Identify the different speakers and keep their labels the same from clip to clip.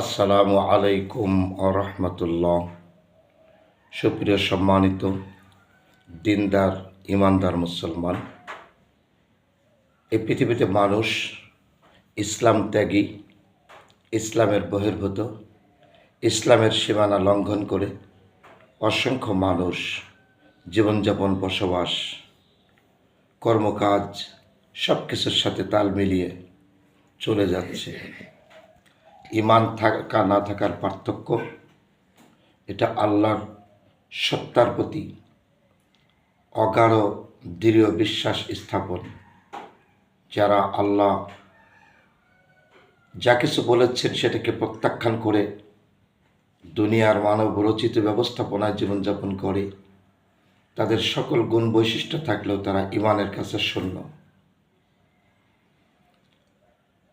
Speaker 1: আসসালামু আলাইকুম রহমতুল্লাহ। সুপ্রিয় সম্মানিত দিনদার ইমানদার মুসলমান, এই পৃথিবীতে মানুষ ইসলাম ত্যাগী, ইসলামের বহির্ভূত, ইসলামের সীমানা লঙ্ঘন করে অসংখ্য মানুষ জীবনযাপন, বসবাস, কর্মকাজ সব কিছুর সাথে তাল মিলিয়ে চলে যাচ্ছে। ইমান থাকা না থাকার পার্থক্য, এটা আল্লাহর সত্তার প্রতি অগাঢ়, দৃঢ় বিশ্বাস স্থাপন। যারা আল্লাহ যা কিছু বলেছেন সেটাকে প্রত্যাখ্যান করে দুনিয়ার মানব রচিত ব্যবস্থাপনায় জীবনযাপন করে, তাদের সকল গুণ বৈশিষ্ট্য থাকলেও তারা ইমানের কাছে শূন্য।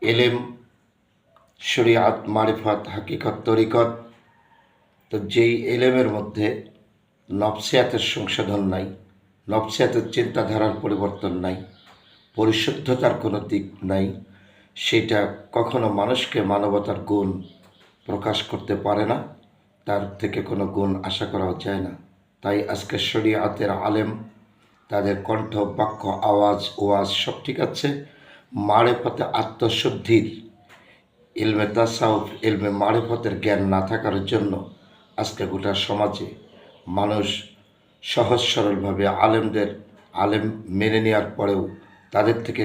Speaker 1: এলেম শরিয়াত, মারিফাত, হাকিকত, তরিকত। তো যেই এলেমের মধ্যে নফসিয়াতের সংশোধন নাই, নফসিয়াতের চিন্তাধারার পরিবর্তন নাই, পরিশুদ্ধতার কোনো দিক নাই, সেটা কখনো মানুষকে মানবতার গুণ প্রকাশ করতে পারে না, তার থেকে কোনো গুণ আশা করাও যায় না। তাই আজকে শরিয়াতের আলেম, তাদের কণ্ঠ, বাক্য, আওয়াজ, ওয়াজ সব ঠিক আছে মারে পথে আত্মশুদ্ধির ইলমে তাসাউফ, ইলমে মারিফতের জ্ঞান না থাকার জন্য আজকে গোটা সমাজে মানুষ সহজ সরলভাবে আলেমদের, আলেম মেনে নেওয়ার পরেও তাদের থেকে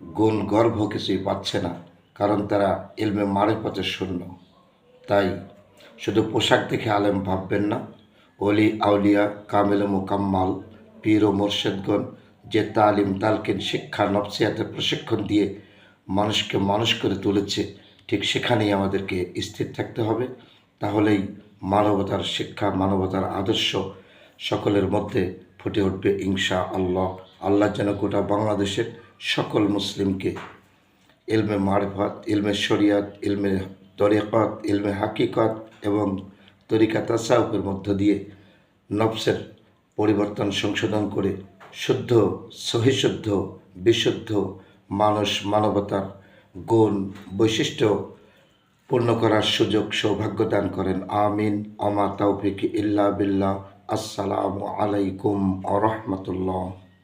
Speaker 1: গুণ গর্ভ কিছুই পাচ্ছে না, কারণ তারা ইলমে মারিফতে শূন্য। তাই শুধু পোশাক দেখে আলেম ভাববেন না। অলি আউলিয়া, কামেল, মোকাম্মাল, পীর ও মোর্শেদগণ যে তালিম, তালকিন, শিক্ষা, নফসিয়াতের প্রশিক্ষণ দিয়ে মানুষকে মানুষ করে তুলেছে ঠিক সেখানেই আমাদেরকে স্থির থাকতে হবে। তাহলেই মানবতার শিক্ষা, মানবতার আদর্শ সকলের মধ্যে ফুটে উঠবে ইনশা আল্লাহ আল্লাহ যেন গোটা বাংলাদেশের সকল মুসলিমকে ইলমে মারফত, ইলমে শরিয়াত, ইলমে তরিকত, ইলমে হাকিকত এবং তরিকা তাসাউফের মধ্য দিয়ে নফসের পরিবর্তন সংশোধন করে শুদ্ধ, সহিশুদ্ধ, বিশুদ্ধ মানুষ মানবতার গুণ বৈশিষ্ট্য পূর্ণ করার সুযোগ সৌভাগ্য দান করেন। আমিন। অমা তৌফিক ইল্লা বিল্লাহ। আসসালামু আলাইকুম আ রহমতুল্লাহ।